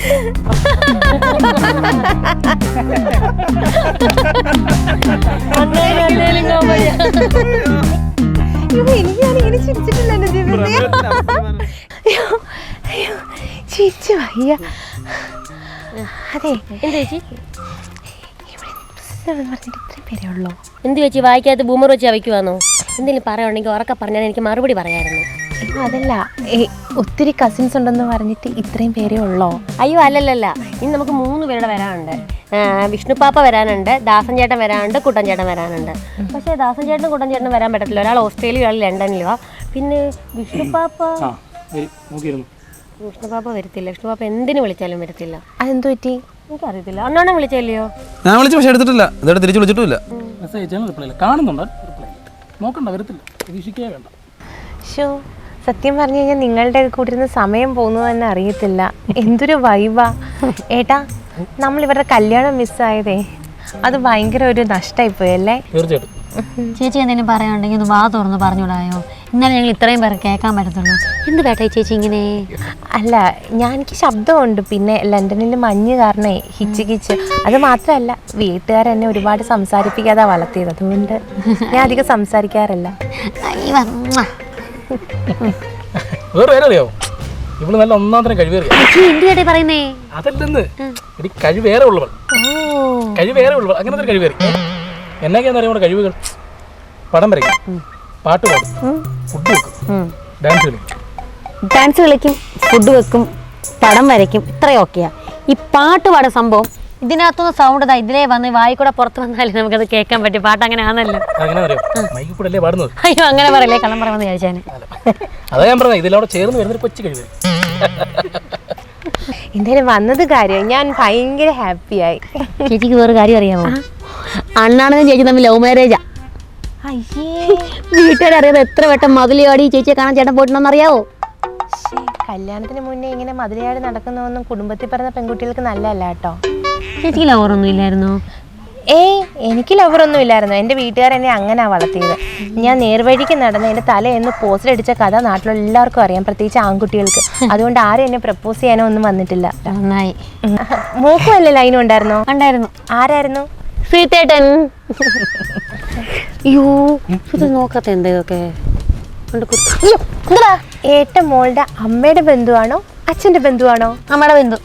എനിക്ക് എന്ത് ചേച്ചി? എന്ത് വായിക്കാത്ത ബൂമർ വെച്ച് വയ്ക്കുവാന്നോ എന്തെങ്കിലും പറയുകയാണെങ്കിൽ ഉറക്കെ പറഞ്ഞാൽ എനിക്ക് മറുപടി പറയായിരുന്നു അതല്ല ഏ, ഒത്തിരി കസിൻസ് ഉണ്ടെന്ന് പറഞ്ഞിട്ട് ഇത്രയും പേരേ ഉള്ളോ? അയ്യോ അല്ലല്ലല്ല. ഇനി നമുക്ക് മൂന്ന് പേരുടെ വരാനുണ്ട്. വിഷ്ണു പാപ്പ വരാനുണ്ട് ദാസൻ ചേട്ടൻ വരാനുണ്ട് കുട്ടൻ ചേട്ടൻ വരാനുണ്ട്. പക്ഷേ ദാസൻ ചേട്ടനും കുട്ടൻ ചേട്ടനും വരാൻ പറ്റത്തില്ല. ഒരാൾ ഓസ്ട്രേലിയ ഒരാൾ ലണ്ടനിലുവാ പിന്നെ വിഷ്ണുപ്പാപ്പ വിഷ്ണു പാപ്പ വരത്തില്ല. വിഷ്ണു പാപ്പ എന്തിനു വിളിച്ചാലും വരത്തില്ല. അതെന്തു പറ്റി? എനിക്കറിയത്തില്ല. അണ്ണാണെ വിളിച്ചല്ലയോ ഞാൻ വിളിച്ചു പക്ഷെ എടുത്തിട്ടില്ല. ഇതോടെ തിരിച്ചു വിളിച്ചിട്ടില്ല മെസ്സേജ് കാണുന്നുണ്ട്? റിപ്ലൈ നോക്കണ്ട വരത്തില്ല. പ്രതീക്ഷിക്കേ വേണ്ട. ഷോ സത്യം പറഞ്ഞു കഴിഞ്ഞാൽ നിങ്ങളുടെ കൂടെ ഇരുന്ന് സമയം പോകുന്നത് തന്നെ അറിയത്തില്ല. എന്തൊരു വൈബാ ഏട്ടാ നമ്മൾ ഇവരുടെ കല്യാണം മിസ്സായതേ അത് ഭയങ്കര ഒരു നഷ്ടമായി പോയല്ലേ തീർച്ചയായിട്ടും. ചേച്ചി എന്തെങ്കിലും പറയാനുണ്ടെങ്കിൽ ഒന്ന് വാ തുറന്ന് പറഞ്ഞുകൂടായോ ഇന്നലെ ഞങ്ങൾ ഇത്രയും പേർ കേൾക്കാൻ പറ്റത്തുള്ളൂ. എന്ത് കേട്ടോ ചേച്ചി ഇങ്ങനെ? അല്ല ഞാൻ എനിക്ക് ശബ്ദമുണ്ട്. പിന്നെ ലണ്ടനിൽ മഞ്ഞ് കാരണേ ഹിച്ച് കിച്ച്. അത് മാത്രമല്ല വീട്ടുകാരെന്നെ ഒരുപാട് സംസാരിപ്പിക്കാതെ വളർത്തിയത്. അതുകൊണ്ട് ഞാൻ അധികം സംസാരിക്കാറില്ല. വേറെ അറിയാവോ? ഇവൾ നല്ല ഒന്നാം തരം കഴിവേറിയ ചേച്ചി എന്ത് പറയുന്നേ? അതല്ലെന്ന്. എടി കഴിവേറെ ഉള്ളവൾ. കഴിവേറെ ഉള്ളവൾ. അങ്ങനത്തെ ഒരു കഴിവേറി എന്നൊക്കെയാന്ന് അറിയാം കഴിവുകൾ. പടം വരയ്ക്കും. പാട്ട് പാടും. ഫുഡ് വെക്കും. ഡാൻസ് കളിക്കും. ഡാൻസ് കളിക്കും ഫുഡ് വെക്കും പടം വരയ്ക്കും. ഇത്രയൊക്കെയാ ഈ പാട്ട് പാടുന്ന സംഭവം ഇതിനകത്തുനിന്ന് സൗണ്ട് ഇതാ ഇതിലേ വന്ന് വായി കൂടെ പുറത്ത് വന്നാലേ നമുക്കത് കേൾക്കാൻ പറ്റും. പാട്ട് അങ്ങനെ ആണല്ലോ അയ്യോ അങ്ങനെ പറയല്ലേ. കള്ളം പറയുമെന്ന് അതാ ഞാൻ പറഞ്ഞത്. ചേർന്ന് വരുന്നൊരു കൊച്ചു കഴിവേറി എന്തായാലും വന്നത് കാര്യം. ഞാൻ ഭയങ്കര ഹാപ്പിയായി. ചേച്ചിക്ക് വേറെ കാര്യം അറിയാമോ? അണ്ണാണെന്ന് ചേച്ചി തമ്മിൽ ലവ് മാരേജാ അയ്യേ. വീട്ടുകാരറിയാതെ എത്ര വട്ടം മതിലിയാടി ചേച്ചിയെ കാണാൻ ചേട്ടൻ പോയിട്ടുണ്ടെന്ന് അറിയാവോ കല്യാണത്തിന് മുന്നേ ഇങ്ങനെ മതിലയാടി നടക്കുന്നതൊന്നും കുടുംബത്തിൽ പറഞ്ഞ പെൺകുട്ടികൾക്ക് നല്ലതല്ല കേട്ടോ. ചേച്ചിക്ക് ലവറൊന്നും ഇല്ലായിരുന്നോ? ഏയ് എനിക്ക് ലവറൊന്നും ഇല്ലായിരുന്നു. എന്റെ വീട്ടുകാർ എന്നെ അങ്ങനെ വളർത്തിയത്. ഞാൻ നേർവഴിക്ക് നടന്ന് എന്റെ തലയെന്ന് പോസ്റ്റർ അടിച്ച കഥ നാട്ടിലെല്ലാവർക്കും അറിയാം പ്രത്യേകിച്ച് ആൺകുട്ടികൾക്ക്. അതുകൊണ്ട് ആരും എന്നെ പ്രപ്പോസ് ചെയ്യാനോ ഒന്നും വന്നിട്ടില്ല. നന്നായി. മൂക്കും അല്ലേ ലൈനും ഉണ്ടായിരുന്നോ? ഉണ്ടായിരുന്നു. ആരായിരുന്നു? സീതേട്ടൻ അയ്യോ. ഇത് നോക്കാത്ത എന്താ ഇതൊക്കെ? ഏട്ട മോളുടെ അമ്മയുടെ ബന്ധുവാണോ അച്ഛന്റെ ബന്ധുവാണോ? അമ്മയുടെ ബന്ധു.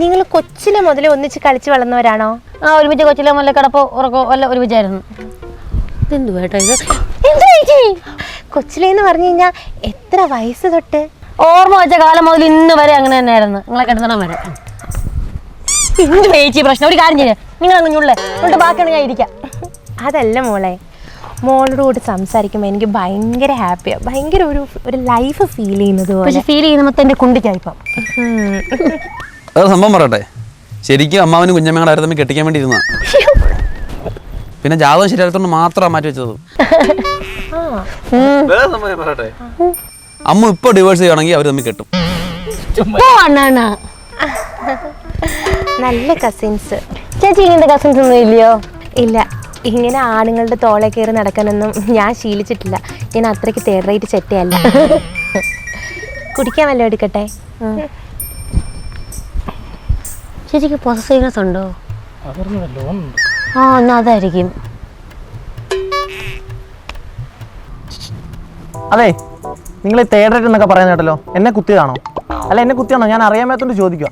നിങ്ങൾ കൊച്ചിലെ മുതൽ ഒന്നിച്ച് കളിച്ചു വളർന്നവരാണോ? ആ ഒരുമിച്ച് കൊച്ചിലെ മുതലേ കിടപ്പോ ഉറക്കോ അല്ല ഒരുമിച്ചായിരുന്നു. ഇതെന്തു വേട്ടാ ഇത്? കൊച്ചിലേന്ന് പറഞ്ഞു കഴിഞ്ഞാ എത്ര വയസ്സ് തൊട്ട്? ഓർമ്മ വെച്ച കാലം മുതൽ ഇന്ന് വരെ അങ്ങനെ തന്നെയായിരുന്നു. നിങ്ങളെ കിടന്നണം വരെ. എന്ത് ചേച്ചി പ്രശ്നം? ഒരു കാര്യം ചെയ്യാം. നിങ്ങൾ അങ്ങ് ഞുള്ളേ. എന്നിട്ട് ബാക്കിയാണ് ഞാൻ ഇരിക്കാം. അതല്ല മോളെ മോളോട് കൂടി സംസാരിക്കുമ്പോൾ എനിക്ക് ഭയങ്കര ഹാപ്പിയാണ് ഭയങ്കര ഒരു ഒരു ലൈഫ് ഫീൽ ചെയ്യുന്നത് പക്ഷെ ഫീൽ ചെയ്യുമ്പോൾ എന്റെ കുണ്ടിക്കായിപ്പം. അത് സംഭവം പറയട്ടെ. ശരിക്കും അമ്മാവനും കുഞ്ഞമ്മയുടെ ആരും തമ്മിൽ കെട്ടിക്കാൻ വേണ്ടി ഇരുന്ന. പിന്നെ ജാതകം ശരിയായതുകൊണ്ട് മാത്രമാണ് മാറ്റി വെച്ചത്. അമ്മ ഇപ്പൊ ഡിവോഴ്സ് ചെയ്യണമെങ്കിൽ അവർ തമ്മിൽ കെട്ടും. ഓ അണ്ണാ നല്ല കസിൻസ് ചേച്ചി ഇങ്ങനത്തെ കസിൻസ് ഒന്നും ഇല്ലയോ? ഇല്ല. ഇങ്ങനെ ആണുങ്ങളുടെ തോളെ കയറി നടക്കാനൊന്നും ഞാൻ ശീലിച്ചിട്ടില്ല. ഞാൻ അത്രയ്ക്ക് തേർഡ് റേറ്റ് ചെറ്റയല്ല. കുടിക്കാൻ വല്ലതും എടുക്കട്ടെ ചേച്ചിക്ക് പൊസസീവ്നെസ് ഉണ്ട്? ആ എന്നാ അതായിരിക്കും. അതെ നിങ്ങൾ തേർഡ് റേറ്റ് എന്നൊക്കെ പറയുന്ന കേട്ടല്ലോ? എന്നെ കുത്തിയതാണോ? അല്ല എന്നെ കുത്തിയാണോ? ഞാൻ അറിയാൻ മേത്തോണ്ട് ചോദിക്കുക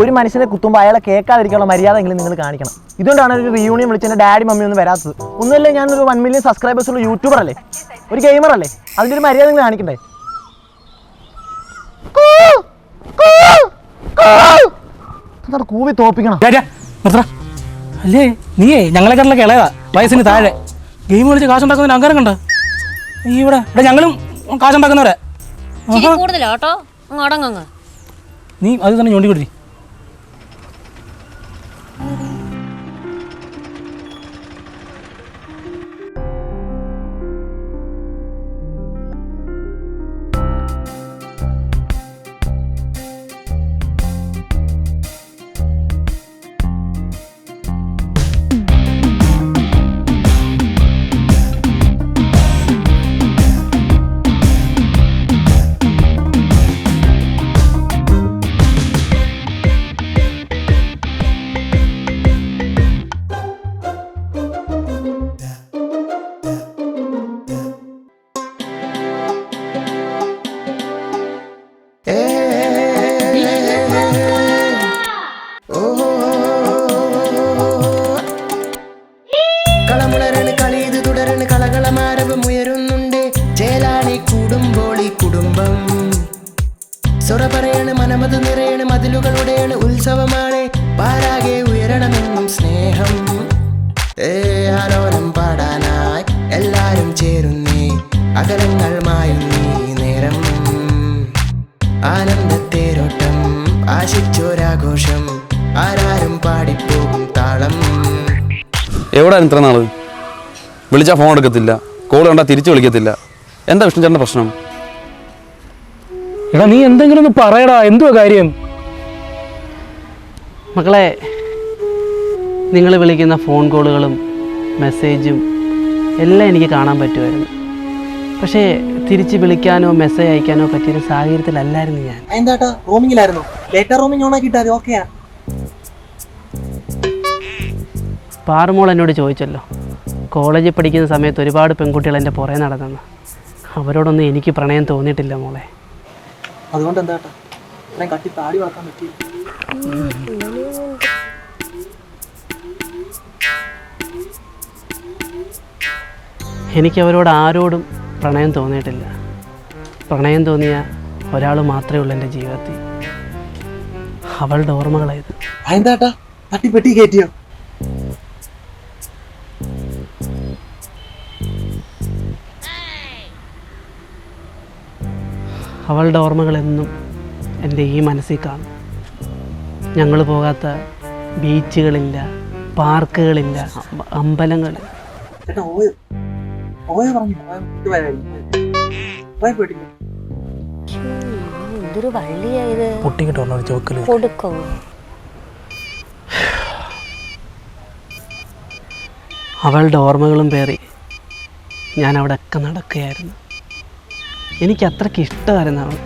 ഒരു മനുഷ്യനെ കുത്തുമ്പോൾ അയാളെ കേൾക്കാതിരിക്കാനുള്ള മര്യാദ എങ്കിലും നിങ്ങൾ കാണിക്കണം. ഇതുകൊണ്ടാണ് ഒരു റിയൂണിയൻ വിളിച്ച് എന്റെ ഡാഡി മമ്മി ഒന്നും വരാത്തത്. ഒന്നുമല്ലേ ഞാനൊരു വൺ മില്യൺ സബ്സ്ക്രൈബേഴ്സ് ഉള്ള യൂട്യൂബർ അല്ലേ? ഒരു ഗെയിമർ അല്ലേ? അതിന്റെ ഒരു മര്യാദ നിങ്ങൾ കാണിക്കണ്ടേ? കൂ, കൂ, കൂ. എന്താണ് കൂവി തോപ്പിക്കണം. അല്ലേ നീയേ ഞങ്ങളെ കണ്ടുള്ള കിളയതാ വയസ്സിന് താഴെ. ഗെയിം കളിച്ച് കാശുണ്ടാക്കുന്നതിന് അങ്കാരം കണ്ട? നീ ഇവിടെ ഇവിടെ ഞങ്ങളും കാശുണ്ടാക്കുന്നവരെ കൂടുതലാ കേട്ടോ. അങ്ങ് അടങ്ങങ്ങ് നീ അത് തന്നെ ഞോണ്ടി എവിടെയാണ് ഇത്ര നാൾ? വിളിച്ചാൽ ഫോൺ എടുക്കത്തില്ല. കോൾ കണ്ടാൽ തിരിച്ചു വിളിക്കത്തില്ല. എന്താ വിഷ്ണു ചേട്ടന്റെ പ്രശ്നം? എടാ നീ എന്തെങ്കിലും ഒന്ന് പറയടാ. എന്തുവാ കാര്യം? മക്കളെ നിങ്ങൾ വിളിക്കുന്ന ഫോൺ കോളുകളും മെസ്സേജും എല്ലാം എനിക്ക് കാണാൻ പറ്റുമായിരുന്നു. പക്ഷേ തിരിച്ച് വിളിക്കാനോ മെസ്സേജ് അയക്കാനോ പറ്റിയൊരു സാഹചര്യത്തിലല്ലായിരുന്നു ഞാൻ. എന്താട്ടാ റൂമിങ്ങിലായിരുന്നു ഡേറ്റ റൂമിങ് ഓൺ ആക്കിയിട്ട് അത് ഓക്കെയാ പാറുമോൾ എന്നോട് ചോദിച്ചല്ലോ. കോളേജിൽ പഠിക്കുന്ന സമയത്ത് ഒരുപാട് പെൺകുട്ടികൾ എന്റെ പുറകെ നടന്നെന്ന് അവരോടൊന്നും എനിക്ക് പ്രണയം തോന്നിയിട്ടില്ല മോളെ. അതുകൊണ്ട് കട്ടി താടി പറ്റി എനിക്ക് അവരോട് ആരോടും പ്രണയം തോന്നിയിട്ടില്ല. പ്രണയം തോന്നിയ ഒരാൾ മാത്രമേ ഉള്ളൂ എന്റെ ജീവിതത്തിൽ. അവളുടെ ഓർമ്മകളായത്. എന്താട്ടാ തട്ടിപ്പെട്ടി കയറ്റിയോ? അവളുടെ ഓർമ്മകളെന്നും എന്റെ ഈ മനസ്സിൽ കാണും. ഞങ്ങൾ പോകാത്ത ബീച്ചുകളില്ല പാർക്കുകളില്ല അമ്പ- അമ്പലങ്ങൾ എന്തൊരു വള്ളിയായത് അവളുടെ ഓർമ്മകളും പേറി ഞാൻ അവിടെ ഒക്കെ നടക്കുകയായിരുന്നു. എനിക്ക് അത്രയ്ക്ക് ഇഷ്ടമായിരുന്നു അവൾ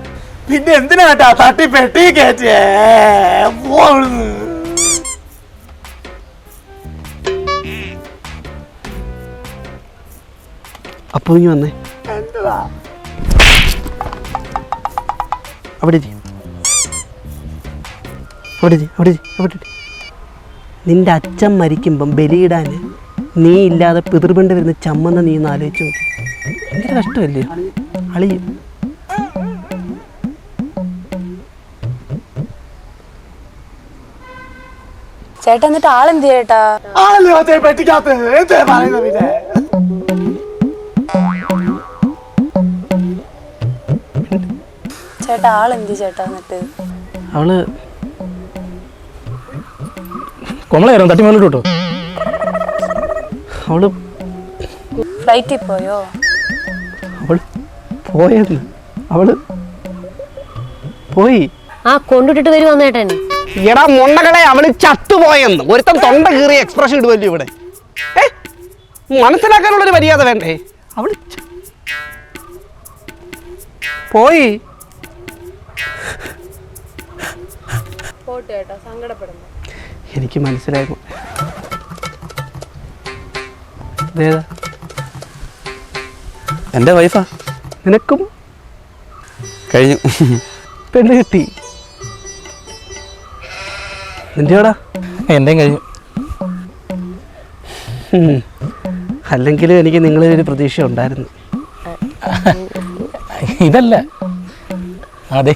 പിന്നെ എന്തിനാട്ടാ തട്ടി പെട്ടി കയറ്റിയേ. അപ്പോൾ ഇനി വന്നേ. അവിടെ ഇരി. അവിടെ ഇരി, അവിടെ അവിടെ നിന്റെ അച്ഛൻ മരിക്കുമ്പം ബലിയിടാൻ നീ ഇല്ലാതെ പിതൃപണ്ട് വരുന്ന ചമ്മന്ന നീ ഒന്ന് ആലോചിച്ചു നോക്കി. ഭയങ്കര കഷ്ടമല്ലേ? അളിയും ചേട്ടാ എന്നിട്ട് ആളെന്ത് ചേട്ടാ? മറ്റേ പെട്ടിക്കകത്ത്? എന്താ പറയുന്നത് പിന്നെ? ചേട്ടാ ആളെന്ത് ചേട്ടാ എന്നിട്ട്? അവൾ കൊമളായിരുന്നു തട്ടി മേലോട്ട് കേട്ടോ അവൾ ഫ്ലൈറ്റിൽ പോയോ? പോയെന്ന് അവൾ പോയി. ആ കൊണ്ടിട്ടിട്ട് വരും വന്നേട്ടൻ എടാ മുണ്ടകളെ അവൾ ചത്തുപോയെന്ന്. ഒരുത്തൻ തൊണ്ട കീറി എക്സ്പ്രഷൻ ഇടുവല്ലോ ഇവിടെ. ഏ? മനസ്സിലാക്കാനുള്ളൊരു മര്യാദ വേണ്ടേ? അവൾ ച- പോയി. എനിക്ക് മനസ്സിലായി. മോ- ഇതേതാ എന്റെ വൈഫാ നിനക്കും കഴിഞ്ഞു. പെണ്ണ് കിട്ടി. എന്തിയോടാ? എന്റെയും കഴിഞ്ഞു. അല്ലെങ്കിൽ എനിക്ക് നിങ്ങളിൽ ഒരു പ്രതീക്ഷ ഉണ്ടായിരുന്നു. ഇതല്ല. അതെ.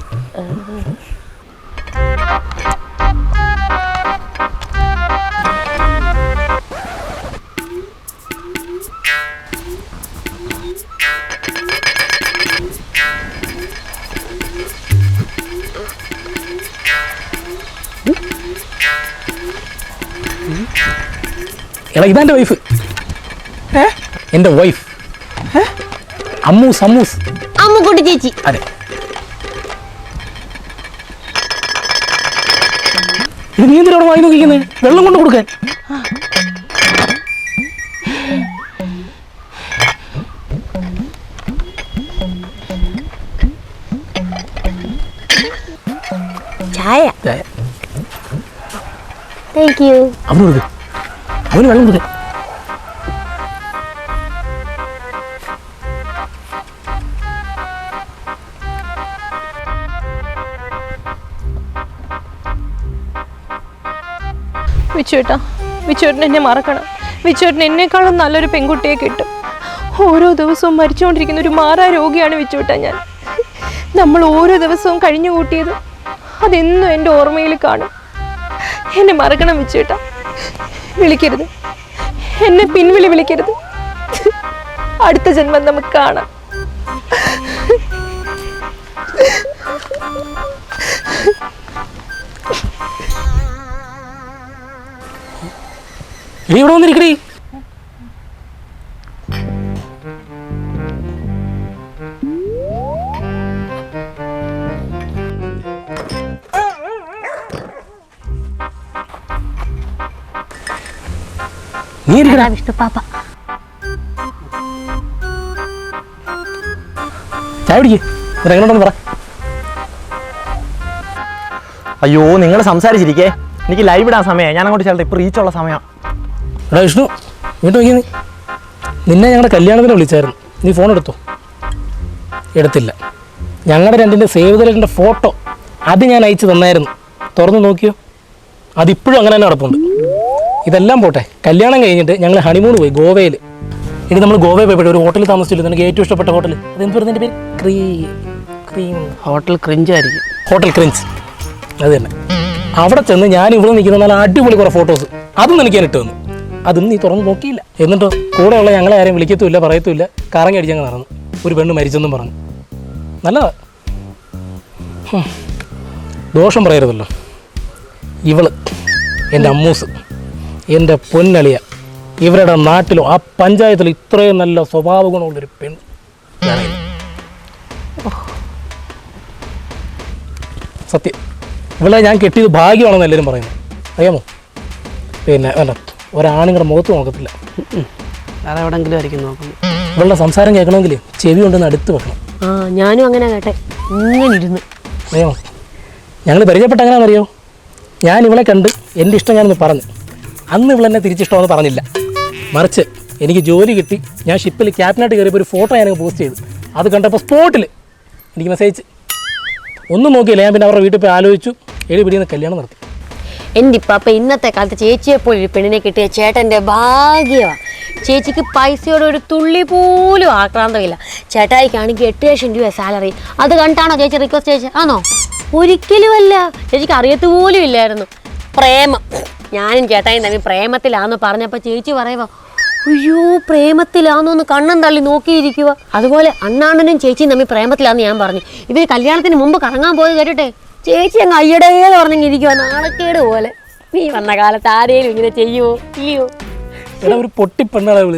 എടാ ഇതാ എന്റെ വൈഫ് എന്റെ വൈഫ് അമ്മൂസ് അമ്മൂസ്. അമ്മുക്കുട്ടി ചേച്ചി. അതെ. ഇത് നീ എന്തിനാണ് വാങ്ങി നോക്കിക്കുന്നത് വെള്ളം കൊണ്ട് കൊടുക്കാൻ. ചായ. താങ്ക് യു അവന് കൊടുക്ക് അവന് വെള്ളം കൊടുക്ക വിച്ചുവേട്ടാ വിച്ചുവേട്ടൻ എന്നെ മറക്കണം. വിച്ചുവേട്ടൻ എന്നെക്കാളും നല്ലൊരു പെൺകുട്ടിയെ കിട്ടും. ഓരോ ദിവസവും മരിച്ചുകൊണ്ടിരിക്കുന്ന ഒരു മാറാ രോഗിയാണ് വിച്ചുവിട്ട ഞാൻ. നമ്മൾ ഓരോ ദിവസവും കഴിഞ്ഞു കൂട്ടിയത് അതെന്നും എന്റെ ഓർമ്മയിൽ കാണും. എന്നെ മറക്കണം വിച്ചുവിട്ട. വിളിക്കരുത്. എന്നെ പിൻവിളി വിളിക്കരുത്. അടുത്ത ജന്മം നമുക്ക് കാണാം. നീ ഇവിടെ വന്നിരിക്കടി. നീ വിഷ്ണു പാപ്പ. ചായ പിടിക്ക് പറ. അയ്യോ നിങ്ങൾ സംസാരിച്ചിരിക്കേ. എനിക്ക് ലൈവ് ഇടാൻ സമയമാണ് ഞാൻ അങ്ങോട്ട് ചെല്ലട്ടെ. ഇപ്പോൾ റീച്ചുള്ള സമയമാണ് എടാ വിഷ്ണു ഇങ്ങോട്ട് നോക്കി നീ. നിന്നെ ഞങ്ങളുടെ കല്യാണത്തിന് വിളിച്ചായിരുന്നു. നീ ഫോൺ എടുത്തോ? എടുത്തില്ല. ഞങ്ങളുടെ രണ്ടിന്റെ സേവ് ദലിന്റെ ഫോട്ടോ അത് ഞാൻ അയച്ചു തന്നായിരുന്നു. തുറന്നു നോക്കിയോ? അതിപ്പോഴും അങ്ങനെ തന്നെ നടപ്പുണ്ട്. ഇതെല്ലാം പോട്ടെ. കല്യാണം കഴിഞ്ഞിട്ട് ഞങ്ങൾ ഹണിമൂൺ പോയി ഗോവയിൽ ഇനി നമ്മൾ ഗോവയിൽ പോയപ്പോഴും ഒരു ഹോട്ടലിൽ താമസിച്ചില്ല? നിനക്ക് ഏറ്റവും ഇഷ്ടപ്പെട്ട ഹോട്ടൽ അതെന്ത് പറയുന്നതിന്റെ പേര്? ക്രീ ക്രീം. ഹോട്ടൽ ക്രിഞ്ച് ആയിരിക്കും. ഹോട്ടൽ ക്രിഞ്ച് അത് തന്നെ. അവിടെ ചെന്ന് ഞാൻ ഇവിടെ നിൽക്കുന്ന നല്ല അടിപൊളി കുറേ ഫോട്ടോസ് അതും എനിക്ക് ഞാൻ ഇട്ട് തന്നു. അതും നീ തുറന്ന് നോക്കിയില്ല. എന്നിട്ടോ? കൂടെയുള്ള ഞങ്ങളെ ആരെയും വിളിക്കത്തുമില്ല പറയത്തുമില്ല. കറങ്ങി അടിച്ചങ്ങ് നടന്നു. ഒരു പെണ്ണ് മരിച്ചെന്നും പറഞ്ഞു. നല്ലതാ. ദോഷം പറയരുതല്ലോ. ഇവൾ എന്റെ അമ്മൂസ്. എന്റെ പൊന്നളിയ ഇവരുടെ നാട്ടിലോ ആ പഞ്ചായത്തിലോ ഇത്രയും നല്ല സ്വഭാവ ഗുണമുള്ളൊരു പെൺ. സത്യം ഇവിടെ ഞാൻ കെട്ടിയത് ഭാഗ്യമാണെന്ന് എല്ലാവരും പറയുന്നു. അറിയാമോ? പിന്നെ വേണ്ട ഒരാണിങ്ങളുടെ മുഖത്ത് നോക്കത്തില്ല. എവിടെങ്കിലും ആയിരിക്കും നോക്കുന്നത്. ഇവളുടെ സംസാരം കേൾക്കണമെങ്കിൽ ചെവി കൊണ്ടൊന്ന് അടുത്ത് വെക്കണം. ആ ഞാനും അങ്ങനെ കേട്ടെ. ഇങ്ങനെ ഇരുന്ന് അറിയാമോ? ഞങ്ങൾ പരിചയപ്പെട്ട എങ്ങനെയാണെന്നറിയോ ഞാൻ ഇവളെ കണ്ട് എന്റെ ഇഷ്ടം ഞാനൊന്ന് പറഞ്ഞു. അന്ന് ഇവളെന്നെ തിരിച്ചിഷ്ടമെന്ന് പറഞ്ഞില്ല. മറിച്ച് എനിക്ക് ജോലി കിട്ടി. ഞാൻ ഷിപ്പിൽ ക്യാപ്റ്റനായിട്ട് കയറിയപ്പോൾ ഒരു ഫോട്ടോ ഞാനങ്ങ് പോസ്റ്റ് ചെയ്തു. അത് കണ്ടപ്പോൾ സ്പോട്ടിൽ എനിക്ക് മെസ്സേജ് ഒന്നും നോക്കിയില്ല. ഞാൻ പിന്നെ അവരുടെ വീട്ടിൽ പോയി ആലോചിച്ചു. ഏഴ് കല്യാണം നടത്തി. എന്റെ ഇപ്പാപ്പ ഇന്നത്തെ കാലത്ത് ചേച്ചിയെ പോലെ ഒരു പെണ്ണിനെ കിട്ടിയ ചേട്ടന്റെ ഭാഗ്യമാണ് ചേച്ചിക്ക് പൈസയോട് ഒരു തുള്ളി പോലും ആക്രാന്തമില്ല. ചേട്ടായിക്കാണെങ്കിൽ എട്ട് ലക്ഷം രൂപ സാലറി അത് കണ്ടാണോ ചേച്ചി റിക്വസ്റ്റ് ചേച്ചി ആണോ? ഒരിക്കലുമല്ല. ചേച്ചിക്ക് അറിയത്ത് പോലും ഇല്ലായിരുന്നു. പ്രേമം. ഞാനും ചേട്ടായും തമ്മിൽ പ്രേമത്തിലാന്ന് പറഞ്ഞപ്പോൾ ചേച്ചി പറയുക അയ്യോ പ്രേമത്തിലാന്നൊന്ന് കണ്ണും തള്ളി നോക്കിയിരിക്കുക അതുപോലെ അണ്ണാണനും ചേച്ചിയും തമ്മിൽ പ്രേമത്തിലാന്ന് ഞാൻ പറഞ്ഞു. ഇവർ കല്യാണത്തിന് മുമ്പ് കറങ്ങാൻ പോയത് കേട്ടിട്ടെ ചേച്ചി അങ്ങ് അയ്യടേന്ന് പറഞ്ഞിരിക്കുക നാണക്കേട് പോലെ. നീ വന്ന കാലത്ത് ആരേലും ഇങ്ങനെ ചെയ്യുമോ ഇല്ലയോ? എടാ ഒരു പൊട്ടി പെണ്ണാടാ ഇവൾ.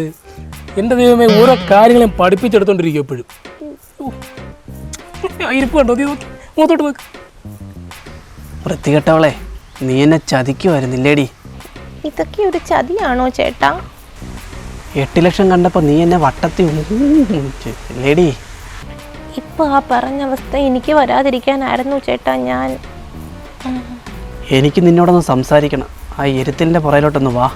എന്റെ ദൈവമേ ഓരോ കാര്യങ്ങളും പഠിപ്പിച്ചെടുത്തോണ്ടിരിക്കും എപ്പോഴും ഇരിപ്പ് കണ്ടോ? നീ നോക്കി മൂത്തോട്ട് നോക്ക്. വൃത്തികെട്ടവളെ നീ എന്നെ ചതിക്കുമായിരുന്നില്ലേടി ഇതൊക്കെ ഒരു ചതിയാണോ ചേട്ടാ? എട്ട് ലക്ഷം കണ്ടപ്പോൾ നീ എന്നെ വട്ടത്തി ലേഡി ഇപ്പൊ ആ പറഞ്ഞ അവസ്ഥ എനിക്ക് വരാതിരിക്കാനായിരുന്നു ചേട്ടാ ഞാൻ. എനിക്ക് നിന്നോടൊന്ന് സംസാരിക്കണം. ആ എരുത്തിന്റെ പുറയിലോട്ടൊന്ന് വാ.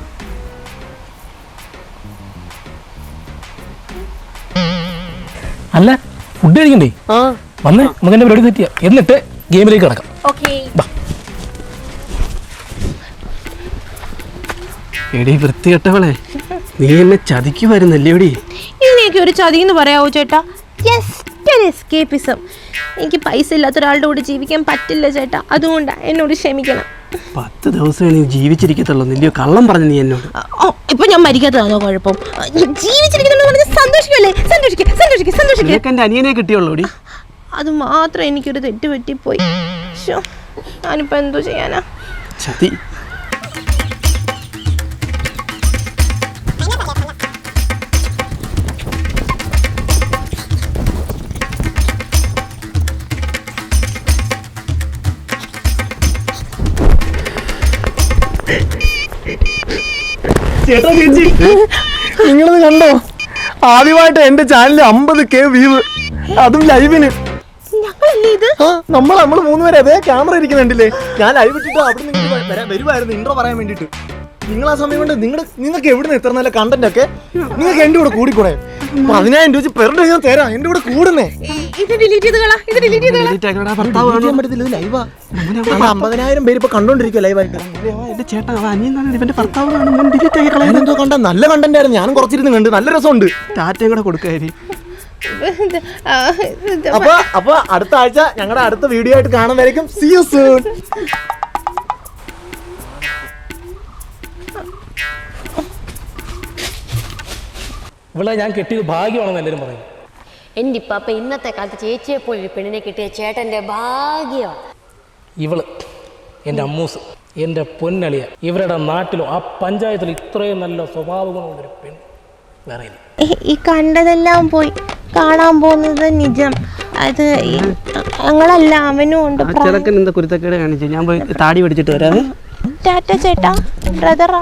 അല്ല ഫുഡ് കഴിക്കണ്ടേ? ആ. വന്ന് നമുക്ക് എന്റെ പരിപാടി തെറ്റിയാ എന്നിട്ട് ഗെയിമിലേക്ക് കടക്കാം. ഓക്കെ. എടി വൃത്തികെട്ടവളെ. നീ എന്നെ ചതിക്കുമായിരുന്നല്ലേടി ഇതിനെയൊക്കെ ഒരു ചതി എന്ന് പറയാവോ ചേട്ടാ? ജസ്റ്റ് ഒരു എസ്കേപ്പിസം എനിക്ക് പൈസ ഇല്ലാത്ത ഒരാളുടെ കൂടെ ജീവിക്കാൻ പറ്റില്ല ചേട്ടാ. അതുകൊണ്ടാണ് എന്നോട് ക്ഷമിക്കണം. പത്ത് ദിവസമേ നീ ജീവിച്ചിരിക്കത്തുള്ളൂ. നില്ലയോ കള്ളം പറഞ്ഞു നീ എന്നോട്. ഇപ്പൊ ഞാൻ മരിക്കാത്തതാണോ കുഴപ്പം? ജീവിച്ചിരിക്കുന്നു പറഞ്ഞ് സന്തോഷിക്കല്ലേ? സന്തോഷിക്കുക സന്തോഷിക്കുക സന്തോഷിക്കുക നിനക്ക് എന്റെ അനിയനെ കിട്ടിയുള്ളൂടി അത് മാത്രം എനിക്കൊരു തെറ്റ് പറ്റിപ്പോയി ശോ, ഞാനിപ്പോ എന്തോ ചെയ്യാനാ? ചതി. ചേട്ടാ ചേച്ചി. നിങ്ങളത് കണ്ടോ? ആദ്യമായിട്ട് എന്റെ ചാനലിൽ അമ്പത് കെ വ്യൂവ് അതും ലൈവിന് ഞങ്ങളല്ലേ ഇത്? ആ നമ്മൾ നമ്മൾ മൂന്നുപേരെ അതേ ക്യാമറ ഇരിക്കുന്നുണ്ടല്ലേ? ഞാൻ ലൈവ് ഇട്ടിട്ട് അവിടെ നിന്ന് വരുമായിരുന്നു ഇൻട്രോ പറയാൻ വേണ്ടിട്ട് നിങ്ങൾ ആ സമയം കൊണ്ട് നിങ്ങളുടെ നിങ്ങൾക്ക് എവിടെ നിന്ന് ഇത്ര നല്ല കണ്ടന്റ് ഒക്കെ? നിങ്ങൾക്ക് എന്റെ കൂടെ കൂടിക്കൂടെ? പതിനായിരം രൂപ പെർ ഡേ ഞാൻ തരാം. എന്റെ കൂടെ കൂടുന്നേ. ഇത് ഡിലീറ്റ് ഇത് ഡിലീറ്റ് അമ്പതിനായിരം പേര് ഇപ്പൊ ലൈവായിട്ട് എന്റെ ചേട്ടാ അവൻ അനിയനാണ് ഇവന്റെ ഭർത്താവ് ഡിലീറ്റ് ആക്കി കളയാൻ എന്തോ കണ്ട നല്ല കണ്ടന്റ് ആയിരുന്നു. ഞാനും കുറച്ചിരുന്ന് കണ്ട്. നല്ല രസമുണ്ട്. ടാറ്റയും കൂടെ കൊടുക്കാരി അപ്പൊ അപ്പൊ അടുത്ത ആഴ്ച ഞങ്ങളുടെ അടുത്ത വീഡിയോ ആയിട്ട് കാണുന്നതായിരിക്കും. സി യു സൂൺ ഇവിടെ ഞാൻ കെട്ടിയത് ഭാഗ്യമാണെന്ന് എല്ലാവരും പറയും. എന്റെ ഇപ്പാപ്പ ഇന്നത്തെ കാലത്ത് ചേച്ചിയെ പോലെ ഒരു പെണ്ണിനെ കിട്ടിയ ചേട്ടന്റെ ഭാഗ്യമാണ് ഇവൾ എന്റെ അമ്മൂസ് എന്റെ പൊന്നളിയ ഇവരുടെ നാട്ടിലും ആ പഞ്ചായത്തിലും ഇത്രയും നല്ല സ്വഭാവ ഗുണമുള്ളൊരു പെൺ വേറെ ഇല്ല. ഈ- ഈ കണ്ടതെല്ലാം പോയി കാണാൻ പോകുന്നത് നിജം. അത് ഈ- ഞങ്ങളല്ല അവനും ഉണ്ട് ആ ചെറുക്കൻ എന്താ കുരുത്തക്കേട് കാണിച്ചു. ഞാൻ പോയി താടി പിടിച്ചിട്ട് വരാം ടാറ്റ ചേട്ടാ ബ്രദറാ